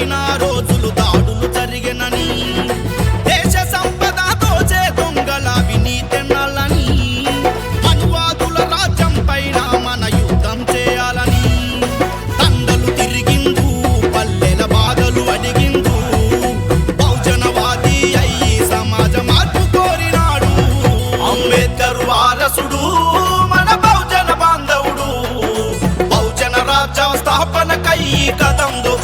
పోయిన రోజులు దాడులు జరిగినని. దేశ సంపదతో చే దొంగల వినీతెన్నలని. మనువాదుల రాజ్యం పైన మన యుద్ధం చేయాలని. తండలు తిరిగిందు పల్లెల బాధలు అడిగిందు. బహుజనవాది అయ్యి సమాజ మార్పు కోరినాడు. అంబేద్కర్ వారసుడు మన బహుజన బాంధవుడు. బహుజన రాజ్యం స్థాపనకై కదందు